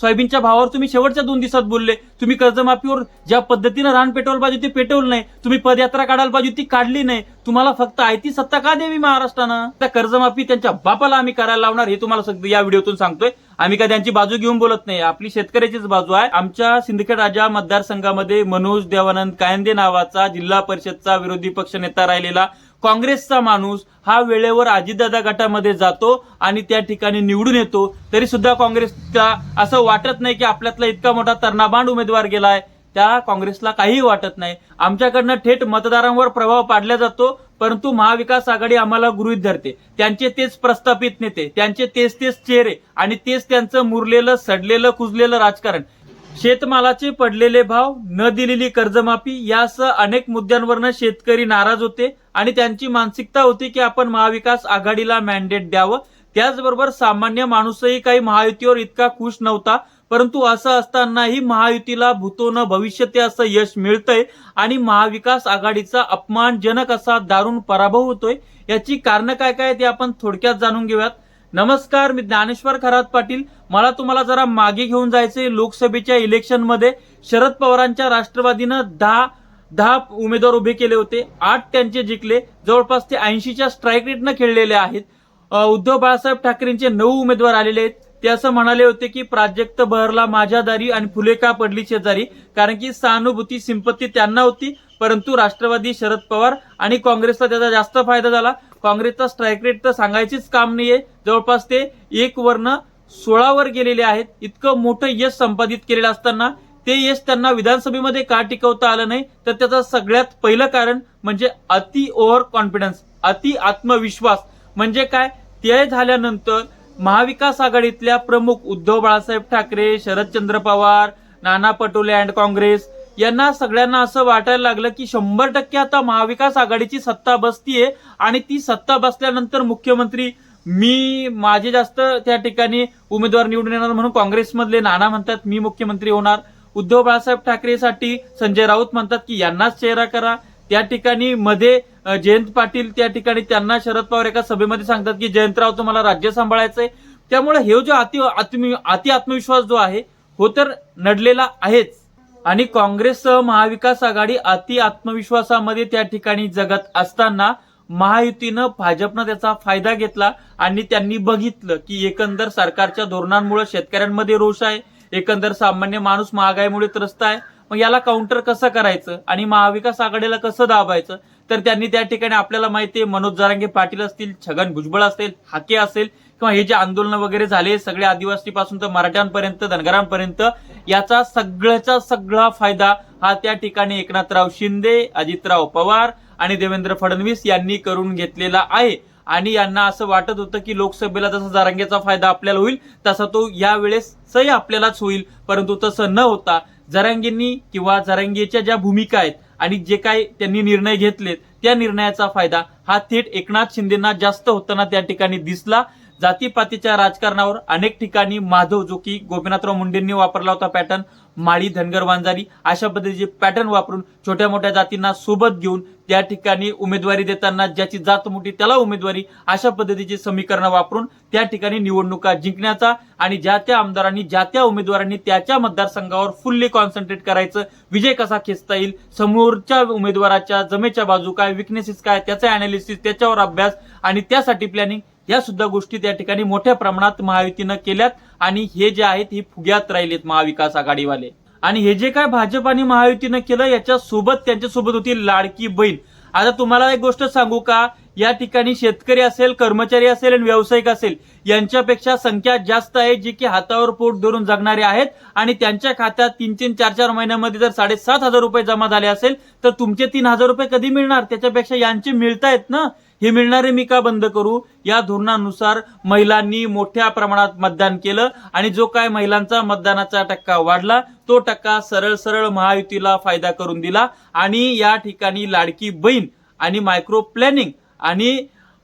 सोयाबीनच्या भावावर तुम्ही शेवटच्या दोन दिवसात बोलले. तुम्ही कर्जमाफीवर ज्या पद्धतीनं रान पेटवलं पाहिजे ते पेटवलं नाही तुम्ही पदयात्रा काढायला पाहिजे ती काढली नाही तुम्हाला फक्त आयती सत्ता का द्यावी महाराष्ट्रानं? त्या कर्जमाफी त्यांच्या बापाला आम्ही करायला लावणार हे तुम्हाला सगळं या व्हिडिओतून सांगतोय. आम्ही काय त्यांची बाजू घेऊन बोलत नाही आपली शेतकऱ्याचीच बाजू आहे. आमच्या सिंदखेड राजा मतदारसंघामध्ये मनोज देवानंद कायंदे नावाचा जिल्हा परिषदचा विरोधी पक्ष नेता राहिलेला. काँग्रेसचा माणूस हा वेळेवर अजितदादा गटामध्ये जातो आणि त्या ठिकाणी निवडून येतो. तरी सुद्धा काँग्रेसला असं वाटत नाही की आपल्यातला इतका मोठा तरणाबांड उमेदवार गेलाय. त्या काँग्रेसला काहीही वाटत नाही. आमच्याकडनं थेट मतदारांवर प्रभाव पाडला जातो परंतु महाविकास आघाडी आम्हाला गृहीत धरते. त्यांचे तेच प्रस्थापित नेते त्यांचे तेच तेच चेहरे आणि तेच त्यांचं मुरलेलं सडलेलं कुजलेलं राजकारण. शेतमालाचे पडलेले भाव न दिलेली कर्जमाफी यासह अनेक मुद्द्यांवरनं शेतकरी नाराज होते. आणि त्यांची मानसिकता होती की आपण महाविकास आघाडीला मॅन्डेट द्यावं. त्याचबरोबर सामान्य माणूसही काही महायुतीवर इतका खुश नव्हता. परंतु असं असतानाही महायुतीला भूतोनं भविष्यते असं यश मिळतंय आणि महाविकास आघाडीचा अपमानजनक असा दारुण पराभव होतोय. याची कारणं काय काय ते आपण थोडक्यात जाणून घेऊयात. नमस्कार मी ज्ञानेश्वर खरात पाटील. मला तुम्हाला जरा मागे घेऊन जायचंय लोकसभेच्या इलेक्शनमध्ये शरद पवारांच्या राष्ट्रवादीनं दहा दहा उमेदवार उभे केले होते. आठ त्यांचे जिंकले. जवळपास ते ऐंशीच्या स्ट्राईक रेटनं खेळलेले आहेत. उद्धव बाळासाहेब ठाकरेंचे नऊ उमेदवार आलेले आहेत. ते असं म्हणाले होते की प्राजक्त बहरला माझ्या दारी आणि फुले का पडली शेजारी? कारण की सहानुभूती सिंपत्ती त्यांना होती. परंतु राष्ट्रवादी शरद पवार आणि काँग्रेसला त्याचा जास्त फायदा झाला. काँग्रेसचा स्ट्राईक रेट तर सांगायचीच काम नाहीये. जवळपास ते एक वरनं सोळावर गेलेले आहेत. इतकं मोठं यश संपादित केलेलं असताना ते यश त्यांना विधानसभेमध्ये का टिकवता आलं नाही? तर त्याचं सगळ्यात पहिलं कारण म्हणजे अति ओव्हर कॉन्फिडन्स अति आत्मविश्वास. म्हणजे काय? ते झाल्यानंतर महाविकास आघाडीतल्या प्रमुख उद्धव बाळासाहेब ठाकरे शरदचंद्र पवार नाना पटोले अँड काँग्रेस यांना सगळ्यांना असं वाटायला लागलं की शंभर टक्के आता महाविकास आघाडीची सत्ता बसतीये आणि ती सत्ता बसल्यानंतर मुख्यमंत्री मी माझे जास्त त्या ठिकाणी उमेदवार निवडून येणार म्हणून काँग्रेसमधले नाना म्हणतात मी मुख्यमंत्री होणार. उद्धव बाळासाहेब ठाकरेसाठी संजय राऊत म्हणतात की यांनाच चेहरा करा. त्या ठिकाणी मध्ये जयंत पाटील त्या ठिकाणी त्यांना शरद पवार एका सभेमध्ये सांगतात की जयंतराव तुम्हाला राज्य सांभाळायचंय. त्यामुळे हे जो अति आत्म अति आत्मविश्वास जो आहे हो तर नडलेला आहेच. आणि काँग्रेससह महाविकास आघाडी अति आत्मविश्वासामध्ये त्या ठिकाणी जगत असताना महायुतीनं भाजपनं त्याचा फायदा घेतला आणि त्यांनी बघितलं की एकंदर सरकारच्या धोरणांमुळे शेतकऱ्यांमध्ये रोष आहे. एकंदर सामान्य माणूस महागाईमुळे त्रस्त आहे. मग याला काउंटर कसं करायचं? आणि महाविकास आघाडीला कसं दाबायचं? तर त्यांनी त्या ठिकाणी आपल्याला माहिती आहे मनोज जारांगे पाटील असतील छगन भुजबळ असेल हाके असेल किंवा हे जे आंदोलन वगैरे झाले सगळे आदिवासीपासून तर मराठ्यांपर्यंत धनगरांपर्यंत याचा सगळ्याचा सगळा फायदा हा त्या ठिकाणी एकनाथराव शिंदे अजितराव पवार आणि देवेंद्र फडणवीस यांनी करून घेतलेला आहे. आणि यांना असं वाटत होतं की लोकसभेला जसा जारंगेचा फायदा आपल्याला होईल तसा तो यावेळेसही आपल्यालाच होईल. परंतु तसं न होता जरांगेंनी किंवा जरांगेच्या ज्या भूमिका आहेत आणि जे काही त्यांनी निर्णय घेतलेत त्या निर्णयाचा फायदा हा थेट एकनाथ शिंदेना जास्त होताना त्या ठिकाणी दिसला. जातीपातीच्या राजकारणावर अनेक ठिकाणी माधव जो की गोपीनाथराव मुंडेंनी वापरला होता पॅटर्न. माळी धनगर वांजारी अशा पद्धतीचे पॅटर्न वापरून छोट्या मोठ्या जातींना सोबत घेऊन त्या ठिकाणी उमेदवारी देताना ज्याची जात मोठी त्याला उमेदवारी अशा पद्धतीची समीकरणं वापरून त्या ठिकाणी निवडणुका जिंकण्याचा आणि ज्या त्या आमदारांनी ज्या त्या उमेदवारांनी त्याच्या मतदारसंघावर फुल्ली कॉन्सन्ट्रेट करायचं विजय कसा खेचता येईल समोरच्या उमेदवाराच्या जमेच्या बाजू काय विकनेसेस काय त्याचा अनालिसिस त्याच्यावर अभ्यास आणि त्यासाठी प्लॅनिंग या सुद्धा गोष्टी त्या ठिकाणी मोठ्या प्रमाणात महायुतीनं केल्यात आणि हे जे आहेत हे फुग्यात राहिलेत महाविकास आघाडीवाले. आणि हे जे काय भाजप आणि महायुतीनं केलं याच्या सोबत त्यांच्यासोबत होती लाडकी बहीण. आता तुम्हाला एक गोष्ट सांगू का? या ठिकाणी शेतकरी असेल कर्मचारी असेल आणि व्यावसायिक असेल यांच्यापेक्षा संख्या जास्त आहे जी की हातावर पोट धरून जगणारे आहेत. आणि त्यांच्या खात्यात तीन तीन चार चार महिन्यामध्ये जर साडेसात हजार रुपये जमा झाले असेल तर तुमचे तीन हजार रुपये कधी मिळणार? त्याच्यापेक्षा यांचे मिळतायत ना? हे मिळणारे मी का बंद करू? या धोरणानुसार महिलांनी मोठ्या प्रमाणात मतदान केलं आणि जो काय महिलांचा मतदानाचा टक्का वाढला तो टक्का सरळ सरळ महायुतीला फायदा करून दिला आणि या ठिकाणी लाडकी बहीण आणि मायक्रो प्लॅनिंग आणि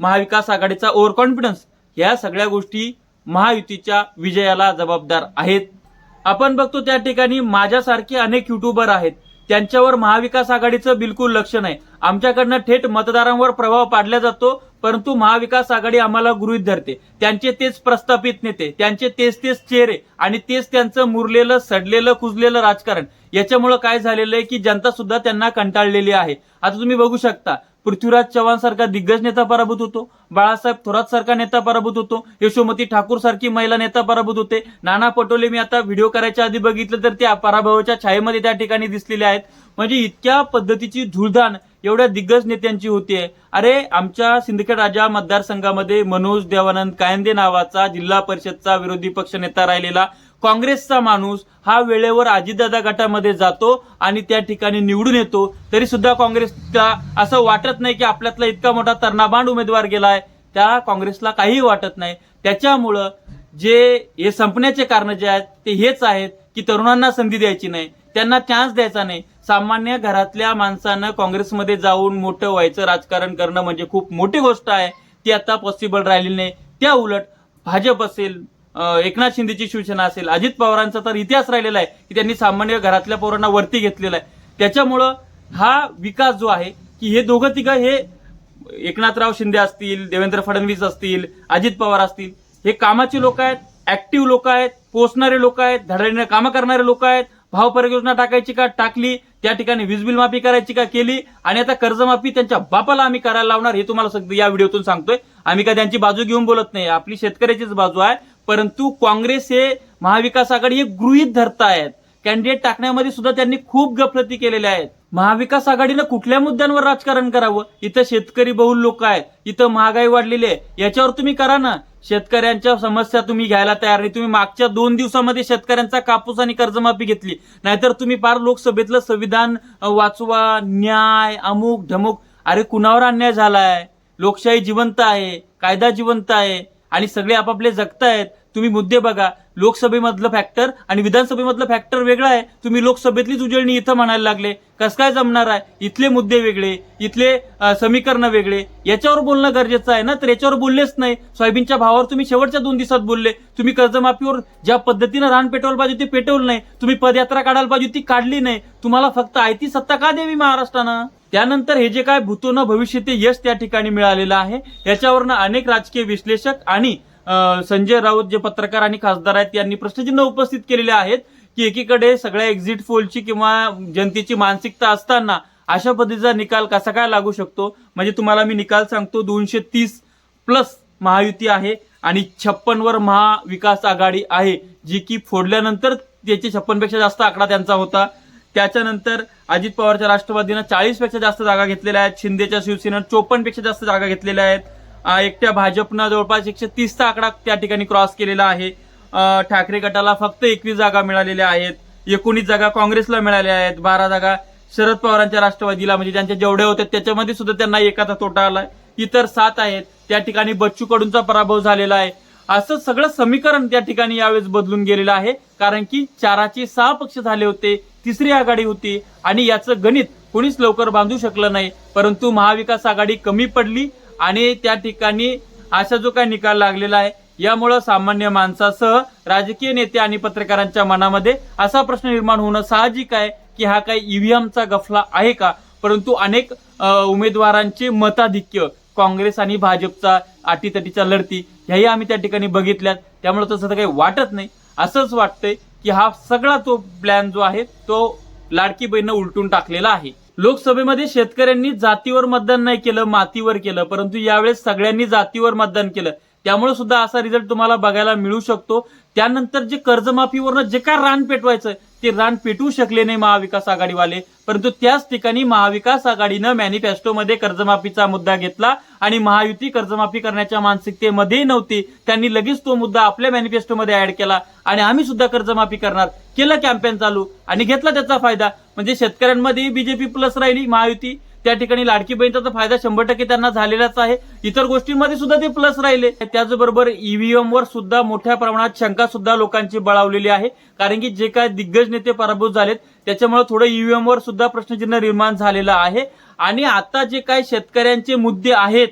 महाविकास आघाडीचा ओव्हर कॉन्फिडन्स या सगळ्या गोष्टी महायुतीच्या विजयाला जबाबदार आहेत. आपण बघतो त्या ठिकाणी माझ्यासारखे अनेक युट्यूबर आहेत. त्यांच्यावर महाविकास आघाडीचं बिलकुल लक्ष नाही. आमच्याकडनं थेट मतदारांवर प्रभाव पाडला जातो परंतु महाविकास आघाडी आम्हाला गृहीत धरते. त्यांचे तेच प्रस्थापित नेते त्यांचे तेच तेच चेहरे आणि तेच त्यांचं मुरलेलं सडलेलं कुजलेलं राजकारण. याच्यामुळं काय झालेलं आहे की जनता सुद्धा त्यांना कंटाळलेली आहे. आता तुम्ही बघू शकता पृथ्वीराज चव्हाण सारखा दिग्गज नेता पराभूत होतो. बाळासाहेब थोरात सारखा नेता पराभूत होतो. यशोमती ठाकूर सारखी महिला नेता पराभूत होते. नाना पटोले मी आता व्हिडिओ करायच्या आधी बघितलं तर त्या पराभवाच्या छायेमध्ये त्या ठिकाणी दिसलेल्या आहेत. म्हणजे इतक्या पद्धतीची धुळधाण एवढ्या दिग्गज नेत्यांची होतीये. अरे आमच्या सिंदखेड राजा मतदारसंघामध्ये मनोज देवानंद कायंदे नावाचा जिल्हा परिषदचा विरोधी पक्ष नेता राहिलेला. काँग्रेसचा माणूस हा वेळेवर अजितदादा गटामध्ये जातो आणि त्या ठिकाणी निवडून येतो तरी सुद्धा काँग्रेसला असं वाटत नाही की आपल्यातला इतका मोठा तरणाबांड उमेदवार गेलाय. त्या काँग्रेसला काहीही वाटत नाही. त्याच्यामुळं जे हे संपण्याचे कारण जे आहेत ते हेच आहेत की तरुणांना संधी द्यायची नाही. त्यांना चान्स द्यायचा नाही. सामान्य घरातल्या माणसानं काँग्रेसमध्ये जाऊन मोठं व्हायचं राजकारण करणं म्हणजे खूप मोठी गोष्ट आहे. ती आता पॉसिबल राहिलेली नाही. त्या उलट भाजप असेल एकनाथ शिंदेची शिवसेना असेल अजित पवारांचा तर इतिहास राहिलेला आहे की त्यांनी सामान्य घरातल्या पोरांना वरती घेतलेला आहे. त्याच्यामुळं हा विकास जो आहे की हे दोघं तिघं हे एकनाथराव शिंदे असतील देवेंद्र फडणवीस असतील अजित पवार असतील हे कामाचे लोक आहेत ऍक्टिव्ह लोक आहेत पोचणारे लोक आहेत धडाडीने कामं करणारे लोक आहेत भाव परियोजना टाकायची का टाकली त्या ठिकाणी वीज बिल माफी करायची का केली आणि आता कर्जमाफी त्यांच्या बापाला आम्ही करायला लावणार हे तुम्हाला सगळं या व्हिडिओतून सांगतोय. आम्ही काय त्यांची बाजू घेऊन बोलत नाही आपली शेतकऱ्याचीच बाजू आहे परंतु काँग्रेस हे महाविकास आघाडी हे गृहीत धरतायत. कॅन्डिडेट टाकण्यामध्ये सुद्धा त्यांनी खूप गफलती केलेल्या आहेत. महाविकास आघाडीनं कुठल्या मुद्द्यांवर राजकारण करावं? इथं शेतकरी बहुल लोक आहेत. इथं महागाई वाढलेली आहे. याच्यावर तुम्ही करा ना. शेतकऱ्यांच्या समस्या तुम्ही घ्यायला तयार नाही. तुम्ही मागच्या दोन दिवसामध्ये शेतकऱ्यांचा कापूस आणि कर्जमाफी घेतली. नाहीतर तुम्ही फार लोकसभेतलं संविधान वाचवा न्याय अमुक ढमुक अरे कुणावर अन्याय झालाय? लोकशाही जिवंत आहे कायदा जिवंत आहे. आणि सगळे आपापले जगतायत. तुम्ही मुद्दे बघा. लोकसभेमधलं फॅक्टर आणि विधानसभेमधलं फॅक्टर वेगळं आहे. तुम्ही लोकसभेतलीच उजळणी इथं म्हणायला लागले. कसं काय जमणार आहे? इथले मुद्दे वेगळे इथले समीकरणं वेगळे. याच्यावर बोलणं गरजेचं आहे ना? तर याच्यावर बोललेच नाही. सोयाबीनच्या भावावर तुम्ही शेवटच्या दोन दिवसात बोलले. तुम्ही कर्जमाफीवर ज्या पद्धतीनं रान पेटवलं पाहिजे ते पेटवलं नाही तुम्ही पदयात्रा काढायला पाहिजे ती काढली नाही. तुम्हाला फक्त आयती सत्ता का द्यावी महाराष्ट्रानं? त्यानंतर हे जे काय भूतोनं भविष्य ते यश त्या ठिकाणी मिळालेलं आहे याच्यावरनं अनेक राजकीय विश्लेषक आणि संजय राऊत जे पत्रकार आणि खासदार आहेत यांनी प्रश्नचिन्ह उपस्थित केलेले आहेत की एकीकडे सगळ्या एक्झिट पोलची किंवा जनतेची मानसिकता असताना अशा पद्धतीचा निकाल कसा काय लागू शकतो? म्हणजे तुम्हाला मी निकाल सांगतो दोनशे तीस प्लस महायुती आहे आणि छप्पनवर महाविकास आघाडी आहे जी की फोडल्यानंतर त्याचे छप्पनपेक्षा जास्त आकडा त्यांचा होता. त्याच्यानंतर अजित पवारच्या राष्ट्रवादीनं चाळीसपेक्षा जास्त जागा घेतलेल्या आहेत शिंदेच्या शिवसेनेनं चोपन्नपेक्षा जास्त जागा घेतलेल्या आहेत. एकट्या भाजपनं जवळपास एकशे तीसचा आकडा त्या ठिकाणी क्रॉस केलेला आहे. ठाकरे गटाला फक्त एकवीस जागा मिळालेल्या आहेत. एकोणीस जागा काँग्रेसला मिळाल्या आहेत. बारा जागा शरद पवारांच्या राष्ट्रवादीला म्हणजे ज्यांच्या जेवढ्या होत्या त्याच्यामध्ये सुद्धा त्यांना एकाचा तोटा आला इतर सात आहेत. त्या ठिकाणी बच्चू कडूंचा पराभव झालेला आहे. असं सगळं समीकरण त्या ठिकाणी यावेळेस बदलून गेलेलं आहे. कारण की चाराचे सहा पक्ष झाले होते तिसरी आघाडी होती आणि याचं गणित कोणीच लवकर बांधू शकलं नाही. परंतु महाविकास आघाडी कमी पडली आणि त्या ठिकाणी असा जो काही निकाल लागलेला आहे यामुळं सामान्य माणसासह राजकीय नेते आणि पत्रकारांच्या मनामध्ये असा प्रश्न निर्माण होणं साहजिक आहे की हा काही ईव्हीएमचा गफला आहे का? परंतु अनेक उमेदवारांचे मताधिक्य काँग्रेस आणि भाजपचा अटीतटीच्या लढती ह्याही आम्ही त्या ठिकाणी बघितल्यात. त्यामुळे तसं तर काही वाटत नाही. असंच वाटतंय की हा सगळा तो प्लॅन जो आहे तो लाडकी बहिणं उलटून टाकलेला आहे. लोकसभेमध्ये शेतकऱ्यांनी जातीवर मतदान नाही केलं मातीवर केलं परंतु यावेळेस सगळ्यांनी जातीवर मतदान केलं. त्यामुळे सुद्धा असा रिझल्ट तुम्हाला बघायला मिळू शकतो. त्यानंतर जे कर्जमाफीवरनं जे काय रान पेटवायचं ते रान पेटू शकले नाही महाविकास आघाडीवाले. परंतु त्याच ठिकाणी महाविकास आघाडीनं मॅनिफेस्टोमध्ये कर्जमाफीचा मुद्दा घेतला आणि महायुती कर्जमाफी करण्याच्या मानसिकतेमध्ये नव्हती. त्यांनी लगेच तो मुद्दा आपल्या मॅनिफेस्टोमध्ये ऍड केला आणि आम्ही सुद्धा कर्जमाफी करणार. केलं कॅम्पेन चालू आणि घेतला त्याचा फायदा. म्हणजे शेतकऱ्यांमध्ये बीजेपी प्लस राहिली महायुती. त्या ठिकाणी लाडकी बहिणीचा तर फायदा शंभर टक्के त्यांना झालेलाच आहे. इतर गोष्टींमध्ये सुद्धा ते प्लस राहिले. त्याचबरोबर ईव्हीएम वर सुद्धा मोठ्या प्रमाणात शंका सुद्धा लोकांची बळावलेली आहे. कारण की जे काय दिग्गज नेते पराभूत झालेत त्याच्यामुळे थोडं ईव्हीएम वर सुद्धा प्रश्नचिन्ह निर्माण झालेलं आहे. आणि आता जे काय शेतकऱ्यांचे मुद्दे आहेत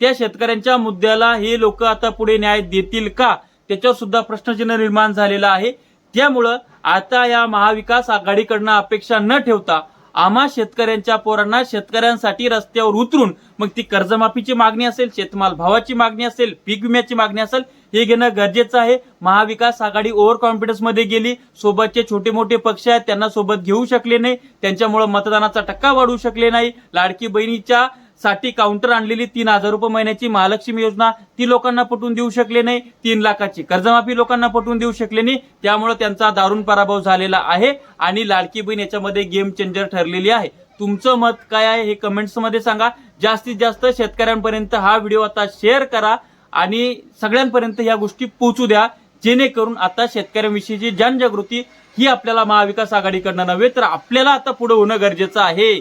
त्या शेतकऱ्यांच्या मुद्द्याला हे लोक आता पुढे न्याय देतील का? त्याच्यावर सुद्धा प्रश्नचिन्ह निर्माण झालेलं आहे. त्यामुळं आता या महाविकास आघाडीकडनं अपेक्षा न ठेवता आम्हा शेतकऱ्यांच्या पोरांना शेतकऱ्यांसाठी रस्त्यावर उतरून मग ती कर्जमाफीची मागणी असेल शेतमाल भावाची मागणी असेल पीक विम्याची मागणी असेल हे घेणं गरजेचं आहे. महाविकास आघाडी ओव्हर कॉन्फिडन्समध्ये गेली. सोबतचे छोटे मोठे पक्ष आहेत त्यांना सोबत घेऊ शकले नाही. त्यांच्यामुळे मतदानाचा टक्का वाढवू शकले नाही. लाडकी बहिणीच्या साठी काउंटर आणलेली तीन हजार रुपये महिन्याची महालक्ष्मी योजना ती लोकांना पटवून देऊ शकले नाही तीन लाखाची. कर्जमाफी लोकांना पटवून देऊ शकले नाही त्यामुळे त्यांचा दारुण पराभव झालेला आहे आणि लाडकी बहीण याच्यामध्ये गेम चेंजर ठरलेली आहे. तुमचं मत काय आहे हे कमेंट्समध्ये सांगा. जास्तीत जास्त शेतकऱ्यांपर्यंत हा व्हिडिओ आता शेअर करा आणि सगळ्यांपर्यंत या गोष्टी पोहोचू द्या. जेणेकरून आता शेतकऱ्यांविषयीची जनजागृती ही आपल्याला महाविकास आघाडीकडनं नव्हे तर आपल्याला आता पुढे होणं गरजेचं आहे.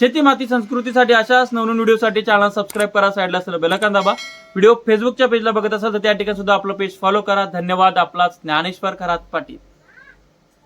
शेती माती संस्कृतीसाठी अशाच नवनवीन व्हिडिओसाठी चॅनल सबस्क्राईब करा साईडला असलेलं बेलकान दाबा. व्हिडिओ फेसबुकच्या पेजला बघत असाल तर त्या ठिकाणी सुद्धा आपलं पेज फॉलो करा. धन्यवाद. आपला ज्ञानेश्वर खरात पाटील.